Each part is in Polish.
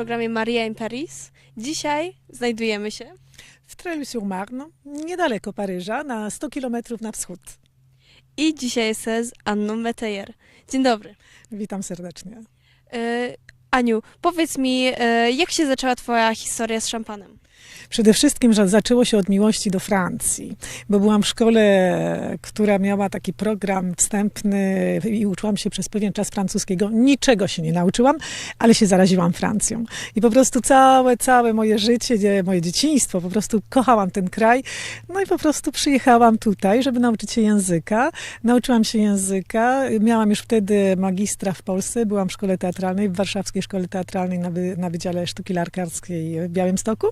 programie Maria in Paris. Dzisiaj znajdujemy się w Treuil-sur-Marne, niedaleko Paryża, na 100 km na wschód. i dzisiaj jestem z Anną Metejer. Dzień dobry. Witam serdecznie. E, Aniu, powiedz mi, e, jak się zaczęła Twoja historia z szampanem? Przede wszystkim, że zaczęło się od miłości do Francji, bo byłam w szkole, która miała taki program wstępny i uczyłam się przez pewien czas francuskiego. Niczego się nie nauczyłam, ale się zaraziłam Francją. I po prostu całe, całe moje życie, moje dzieciństwo, po prostu kochałam ten kraj. No i po prostu przyjechałam tutaj, żeby nauczyć się języka. Nauczyłam się języka. Miałam już wtedy magistra w Polsce. Byłam w szkole teatralnej, w Warszawskiej Szkole Teatralnej na, wy, na Wydziale Sztuki Larkarskiej w Białymstoku.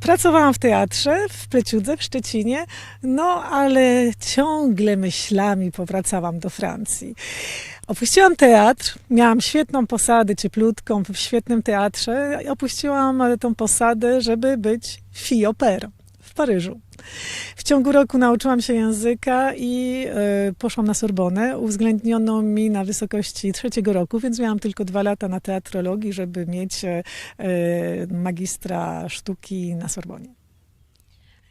Pracowałam w teatrze w Pleciudze w Szczecinie, no ale ciągle myślami powracałam do Francji. Opuściłam teatr, miałam świetną posadę cieplutką w świetnym teatrze opuściłam tą posadę, żeby być pair w Paryżu. W ciągu roku nauczyłam się języka i e, poszłam na Sorbonę. Uwzględniono mi na wysokości trzeciego roku, więc miałam tylko dwa lata na teatrologii, żeby mieć e, magistra sztuki na Sorbonie.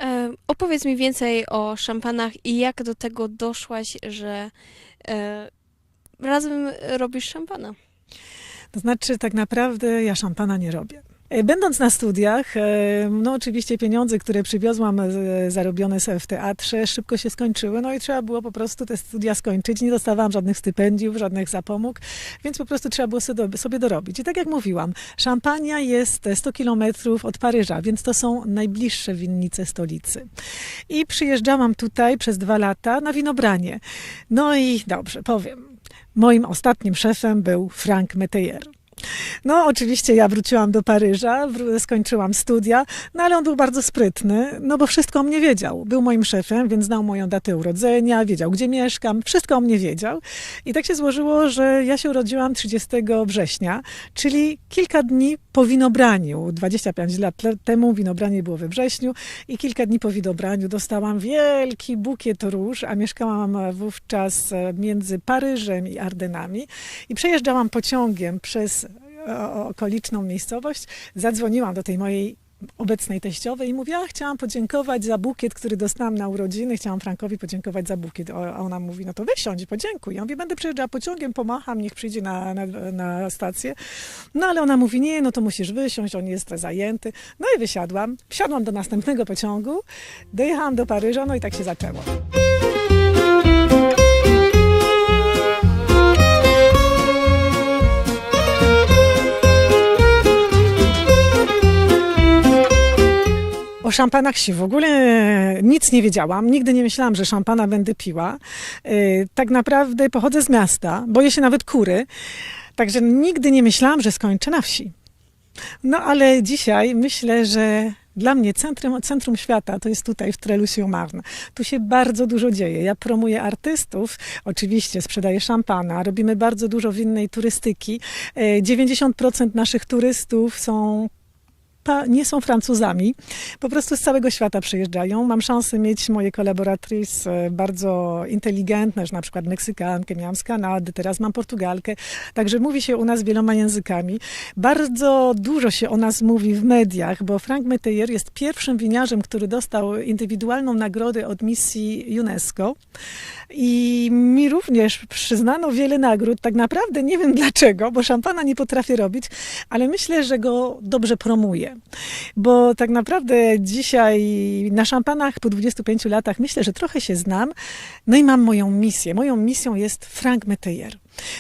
E, opowiedz mi więcej o szampanach i jak do tego doszłaś, że e, razem robisz szampana. To znaczy, tak naprawdę ja szampana nie robię. E, Będąc na studiach, e, no oczywiście pieniądze, które przywiozłam e, zarobione sobie w teatrze, szybko się skończyły, no i trzeba było po prostu te studia skończyć. Nie dostawałam żadnych stypendiów, żadnych zapomóg, więc po prostu trzeba było sobie, do- sobie dorobić. I tak jak mówiłam, Szampania jest 100 kilometrów od Paryża, więc to są najbliższe winnice stolicy. I przyjeżdżałam tutaj przez dwa lata na winobranie. No i dobrze, powiem. Moim ostatnim szefem był Frank Meteyer. No, oczywiście ja wróciłam do Paryża, skończyłam studia, no ale on był bardzo sprytny, no bo wszystko o mnie wiedział. Był moim szefem, więc znał moją datę urodzenia, wiedział, gdzie mieszkam, wszystko o mnie wiedział. I tak się złożyło, że ja się urodziłam 30 września, czyli kilka dni po winobraniu. 25 lat temu winobranie było we wrześniu i kilka dni po winobraniu dostałam wielki bukiet róż, a mieszkałam wówczas e, między Paryżem i Ardenami i przejeżdżałam pociągiem przez okoliczną miejscowość, zadzwoniłam do tej mojej obecnej teściowej i mówiła, chciałam podziękować za bukiet, który dostałam na urodziny, chciałam Frankowi podziękować za bukiet. A ona mówi, no to wysiądź, podziękuj. Ja mówię, będę przejeżdżała pociągiem, pomacham, niech przyjdzie na, na, na stację. No ale ona mówi, nie, no to musisz wysiąść, on jest zajęty. No i wysiadłam, wsiadłam do następnego pociągu, dojechałam do Paryża, no i tak się zaczęło. O szampanach się w ogóle nic nie wiedziałam. Nigdy nie myślałam, że szampana będę piła. Yy, Tak naprawdę pochodzę z miasta, boję się nawet kury. Także nigdy nie myślałam, że skończę na wsi. No ale dzisiaj myślę, że dla mnie centrum, centrum świata to jest tutaj w Treuil-sur-Marne. Tu się bardzo dużo dzieje. Ja promuję artystów, oczywiście sprzedaję szampana, robimy bardzo dużo winnej turystyki. E, 90% naszych turystów są nie są Francuzami, po prostu z całego świata przyjeżdżają. Mam szansę mieć moje kolaboratrice bardzo inteligentne, że na przykład Meksykankę miałam z Kanady, teraz mam Portugalkę. Także mówi się u nas wieloma językami. Bardzo dużo się o nas mówi w mediach, bo Frank Meteyer jest pierwszym winiarzem, który dostał indywidualną nagrodę od misji UNESCO. I mi również przyznano wiele nagród. Tak naprawdę nie wiem dlaczego, bo szampana nie potrafię robić, ale myślę, że go dobrze promuję. Bo tak naprawdę dzisiaj na szampanach po 25 latach myślę, że trochę się znam. No i mam moją misję. Moją misją jest Frank Meteyer.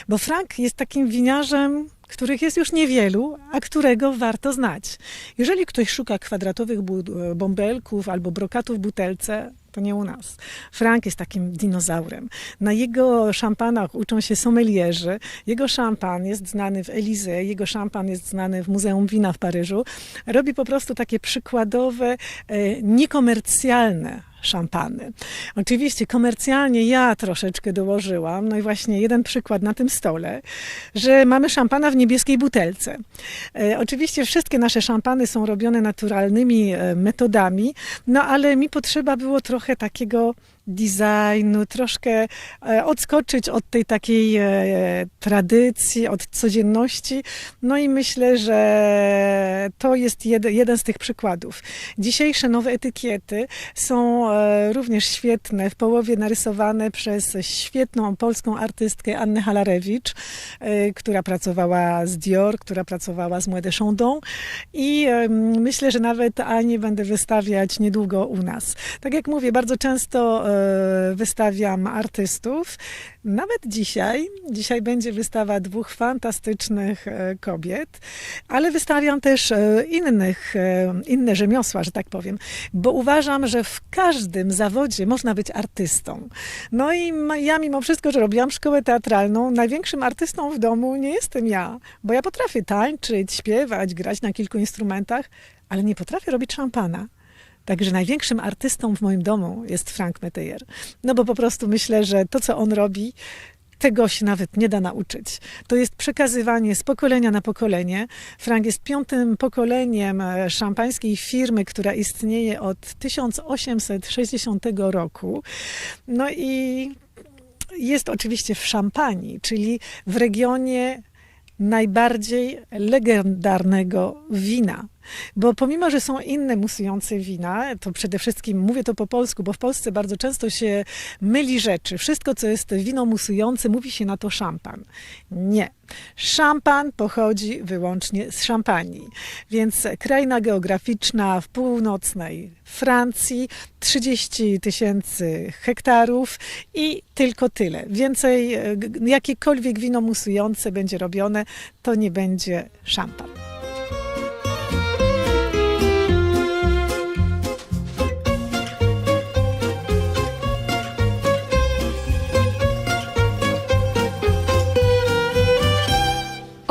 Bo Frank jest takim winiarzem, których jest już niewielu, a którego warto znać. Jeżeli ktoś szuka kwadratowych bąbelków albo brokatów w butelce, to nie u nas. Frank jest takim dinozaurem. Na jego szampanach uczą się sommelierzy. Jego szampan jest znany w Elysée, jego szampan jest znany w Muzeum Wina w Paryżu. Robi po prostu takie przykładowe, e, niekomercjalne szampany. Oczywiście komercjalnie ja troszeczkę dołożyłam, no i właśnie jeden przykład na tym stole, że mamy szampana w niebieskiej butelce. E, oczywiście wszystkie nasze szampany są robione naturalnymi e, metodami, no ale mi potrzeba było trochę takiego designu, troszkę e, odskoczyć od tej takiej e, tradycji, od codzienności. No i myślę, że to jest jed, jeden z tych przykładów. Dzisiejsze nowe etykiety są e, również świetne, w połowie narysowane przez świetną polską artystkę Annę Halarewicz, która pracowała z Dior, która pracowała z Moët de Chandon i myślę, że nawet Anię będę wystawiać niedługo u nas. Tak jak mówię, bardzo często wystawiam artystów. Nawet dzisiaj, dzisiaj będzie wystawa dwóch fantastycznych e, kobiet, ale wystawiam też e, innych, e, inne rzemiosła, że tak powiem, bo uważam, że w każdym zawodzie można być artystą. No i ja mimo wszystko, że robiłam szkołę teatralną, największym artystą w domu nie jestem ja, bo ja potrafię tańczyć, śpiewać, grać na kilku instrumentach, ale nie potrafię robić szampana. Także największym artystą w moim domu jest Frank Meteyer. No bo po prostu myślę, że to, co on robi, tego się nawet nie da nauczyć. To jest przekazywanie z pokolenia na pokolenie. Frank jest piątym pokoleniem e, szampańskiej firmy, która istnieje od 1860 roku. No i jest oczywiście w Szampanii, czyli w regionie najbardziej legendarnego wina. Bo pomimo, że są inne musujące wina, to przede wszystkim mówię to po polsku, bo w Polsce bardzo często się myli rzeczy. Wszystko, co jest wino musujące, mówi się na to szampan. Nie. Szampan pochodzi wyłącznie z Szampanii. Więc kraina geograficzna w północnej Francji, 30 tysięcy hektarów i tylko tyle. Więcej, e, jakiekolwiek wino musujące będzie robione, to nie będzie szampan.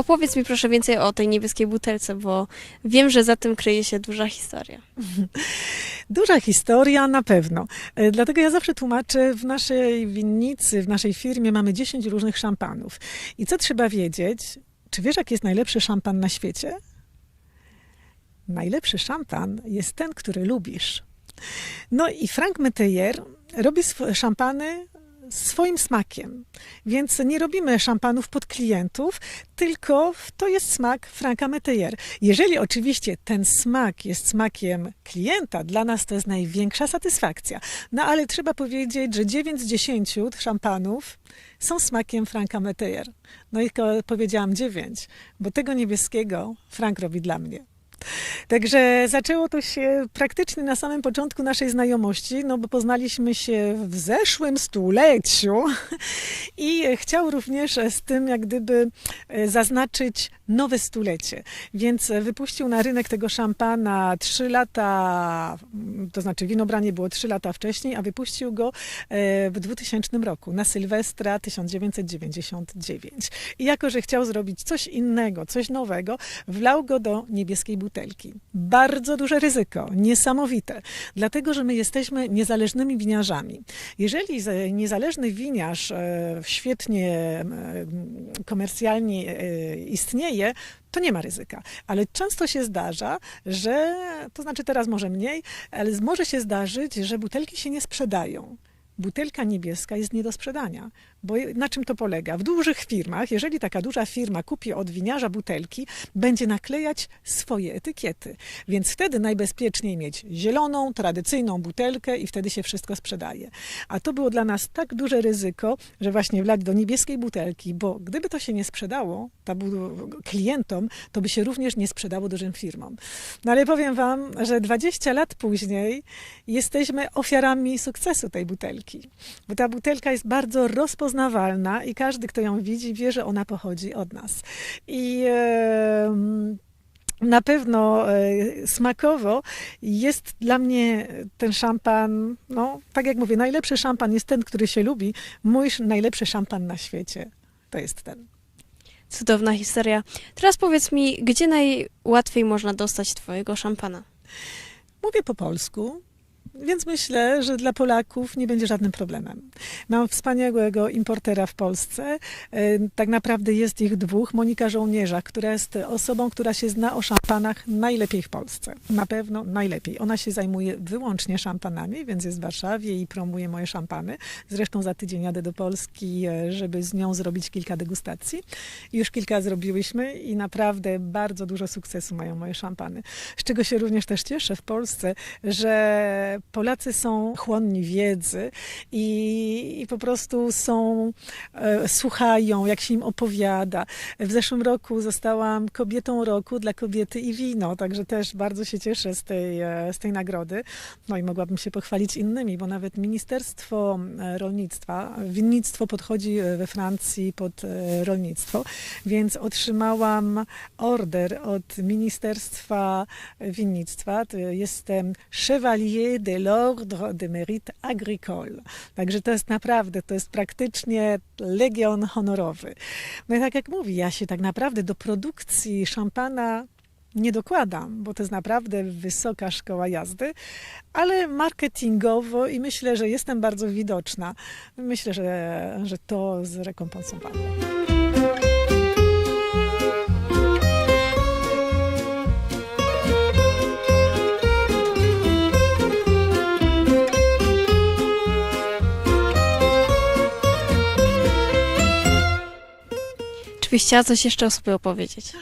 Opowiedz mi proszę więcej o tej niebieskiej butelce, bo wiem, że za tym kryje się duża historia. Duża historia na pewno. E, Dlatego ja zawsze tłumaczę, w naszej winnicy, w naszej firmie mamy 10 różnych szampanów. I co trzeba wiedzieć? Czy wiesz, jaki jest najlepszy szampan na świecie? Najlepszy szampan jest ten, który lubisz. No i Frank Meteyer robi szampany swoim smakiem. Więc nie robimy szampanów pod klientów, tylko to jest smak Franka Meteyer. Jeżeli oczywiście ten smak jest smakiem klienta, dla nas to jest największa satysfakcja. No ale trzeba powiedzieć, że 9 z 10 szampanów są smakiem Franka Meteyer. No i powiedziałam 9, bo tego niebieskiego Frank robi dla mnie. Także zaczęło to się praktycznie na samym początku naszej znajomości, no bo poznaliśmy się w zeszłym stuleciu i chciał również z tym jak gdyby e, zaznaczyć nowe stulecie. Więc wypuścił na rynek tego szampana 3 lata, mm, to znaczy winobranie było 3 lata wcześniej, a wypuścił go e, w 2000 roku, na Sylwestra 1999. I jako, że chciał zrobić coś innego, coś nowego, wlał go do niebieskiej butelki. Bardzo duże ryzyko, niesamowite, dlatego że my jesteśmy niezależnymi winiarzami. Jeżeli z- niezależny winiarz e, świetnie e, komercjalnie e, to nie ma ryzyka. Ale często się zdarza, że, to znaczy teraz może mniej, ale może się zdarzyć, że butelki się nie sprzedają. Butelka niebieska jest nie do sprzedania. Bo na czym to polega? W dużych firmach, jeżeli taka duża firma kupi od winiarza butelki, będzie naklejać swoje etykiety. Więc wtedy najbezpieczniej mieć zieloną, tradycyjną butelkę i wtedy się wszystko sprzedaje. A to było dla nas tak duże ryzyko, że właśnie wlać do niebieskiej butelki, bo gdyby to się nie sprzedało ta klientom, to by się również nie sprzedało dużym firmom. No ale powiem wam, że 20 lat później jesteśmy ofiarami sukcesu tej butelki. Bo ta butelka jest bardzo rozpoznawalna i każdy, kto ją widzi, wie, że ona pochodzi od nas. I na pewno e, smakowo jest dla mnie ten szampan, no tak jak mówię, najlepszy szampan jest ten, który się lubi. Mój sz- najlepszy szampan na świecie to jest ten. Cudowna historia. Teraz powiedz mi, gdzie najłatwiej można dostać twojego szampana? Mówię po polsku, Więc myślę, że dla Polaków nie będzie żadnym problemem. Mam wspaniałego importera w Polsce. E, Tak naprawdę jest ich dwóch. Monika Żołnierza, która jest osobą, która się zna o szampanach najlepiej w Polsce. Na pewno najlepiej. Ona się zajmuje wyłącznie szampanami, więc jest w Warszawie i promuje moje szampany. Zresztą za tydzień jadę do Polski, e, żeby z nią zrobić kilka degustacji. Już kilka zrobiłyśmy i naprawdę bardzo dużo sukcesu mają moje szampany. Z czego się również też cieszę w Polsce, że Polacy są chłonni wiedzy i, i po prostu są, e, słuchają, jak się im opowiada. W zeszłym roku zostałam kobietą roku dla kobiety i wino, także też bardzo się cieszę z tej, e, z tej nagrody. No i mogłabym się pochwalić innymi, bo nawet Ministerstwo e, Rolnictwa, winnictwo podchodzi e, we Francji pod rolnictwo, więc otrzymałam order od Ministerstwa Winnictwa. Jestem Chevalier de l'Ordre de Mérite Agricole. Także to jest naprawdę, to jest praktycznie legion honorowy. No i tak jak mówi, ja się tak naprawdę do produkcji szampana nie dokładam, bo to jest naprawdę wysoka szkoła jazdy, ale marketingowo i myślę, że jestem bardzo widoczna. Myślę, że, że to zrekompensowało. Byś chciała coś jeszcze o sobie opowiedzieć?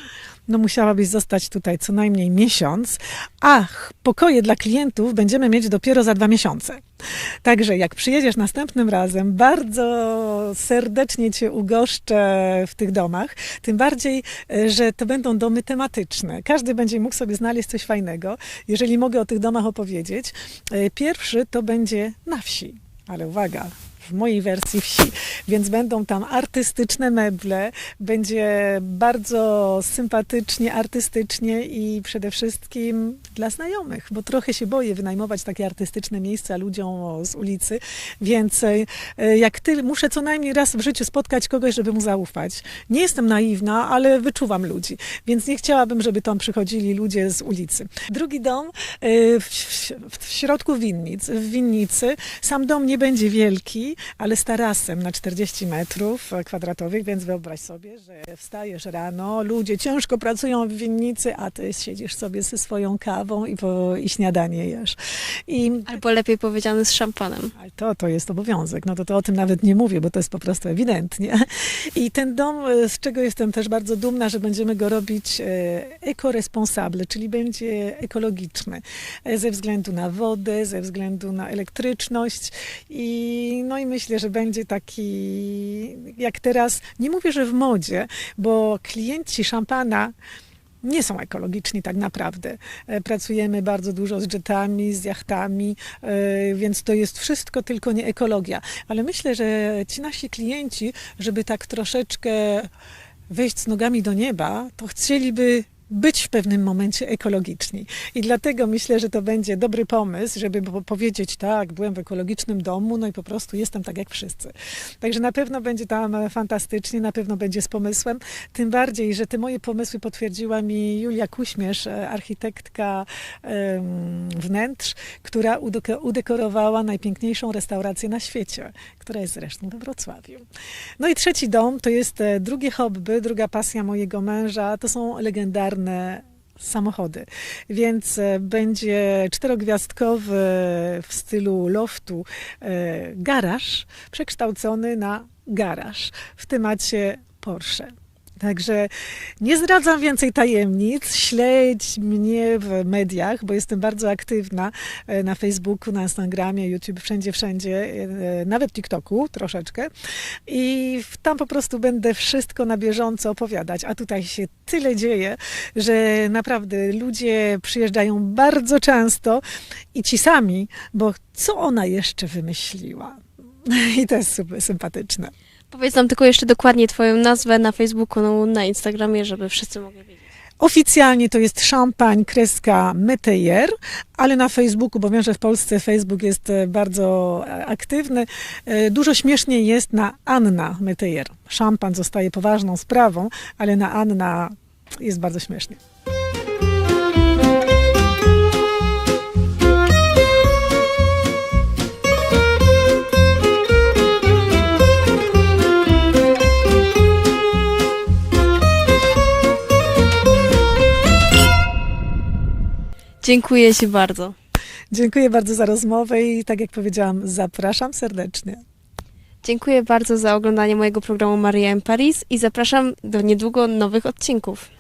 No musiałabyś zostać tutaj co najmniej miesiąc, ach, pokoje dla klientów będziemy mieć dopiero za dwa miesiące. Także jak przyjedziesz następnym razem, bardzo serdecznie Cię ugoszczę w tych domach. Tym bardziej, e, że to będą domy tematyczne. Każdy będzie mógł sobie znaleźć coś fajnego. Jeżeli mogę o tych domach opowiedzieć, e, pierwszy to będzie na wsi. Ale uwaga, w mojej wersji wsi, więc będą tam artystyczne meble, będzie bardzo sympatycznie, artystycznie i przede wszystkim dla znajomych, bo trochę się boję wynajmować takie artystyczne miejsca ludziom z ulicy, więc e, jak ty, muszę co najmniej raz w życiu spotkać kogoś, żeby mu zaufać. Nie jestem naiwna, ale wyczuwam ludzi, więc nie chciałabym, żeby tam przychodzili ludzie z ulicy. Drugi dom e, w, w, w środku winnic, w winnicy. Sam dom nie będzie wielki, ale z tarasem na 40 metrów kwadratowych, więc wyobraź sobie, że wstajesz rano, ludzie ciężko pracują w winnicy, a ty siedzisz sobie ze swoją kawą i, po, i śniadanie jesz. I Albo lepiej powiedziane z szampanem. ale to, to jest obowiązek. No to, to o tym nawet nie mówię, bo to jest po prostu ewidentnie. I ten dom, e, z czego jestem też bardzo dumna, że będziemy go robić e, ekoresponsable, czyli będzie ekologiczny e, ze względu na wodę, ze względu na elektryczność i no myślę, że będzie taki jak teraz, nie mówię, że w modzie, bo klienci szampana nie są ekologiczni tak naprawdę. E, Pracujemy bardzo dużo z jetami, z jachtami, e, więc to jest wszystko tylko nie ekologia. Ale myślę, że ci nasi klienci, żeby tak troszeczkę wejść z nogami do nieba, to chcieliby być w pewnym momencie ekologiczni. I dlatego myślę, że to będzie dobry pomysł, żeby po- powiedzieć, tak, byłem w ekologicznym domu, no i po prostu jestem tak jak wszyscy. Także na pewno będzie tam fantastycznie, na pewno będzie z pomysłem. Tym bardziej, że te moje pomysły potwierdziła mi Julia Kuśmierz, e, architektka wnętrz, która udeko- udekorowała najpiękniejszą restaurację na świecie, która jest zresztą we Wrocławiu. No i trzeci dom to jest e, drugie hobby, druga pasja mojego męża. To są legendarne samochody. Więc e, będzie czterogwiazdkowy w stylu loftu e, garaż przekształcony na garaż w temacie Porsche. Także nie zdradzam więcej tajemnic. Śledź mnie w mediach, bo jestem bardzo aktywna e, na Facebooku, na Instagramie, YouTube, wszędzie, wszędzie, e, nawet TikToku troszeczkę. I tam po prostu będę wszystko na bieżąco opowiadać. A tutaj się tyle dzieje, że naprawdę ludzie przyjeżdżają bardzo często i ci sami, bo co ona jeszcze wymyśliła? I to jest super sympatyczne. Powiedz nam tylko jeszcze dokładnie twoją nazwę na Facebooku, no, na Instagramie, żeby wszyscy mogli wiedzieć. Oficjalnie to jest szampań kreska Metejer, ale na Facebooku, bo wiem, że w Polsce Facebook jest e, bardzo e, aktywny, e, dużo śmieszniej jest na Anna Metejer. Szampan zostaje poważną sprawą, ale na Anna jest bardzo śmiesznie. Dziękuję Ci bardzo. Dziękuję bardzo za rozmowę i tak jak powiedziałam, zapraszam serdecznie. Dziękuję bardzo za oglądanie mojego programu Maria in Paris i zapraszam do niedługo nowych odcinków.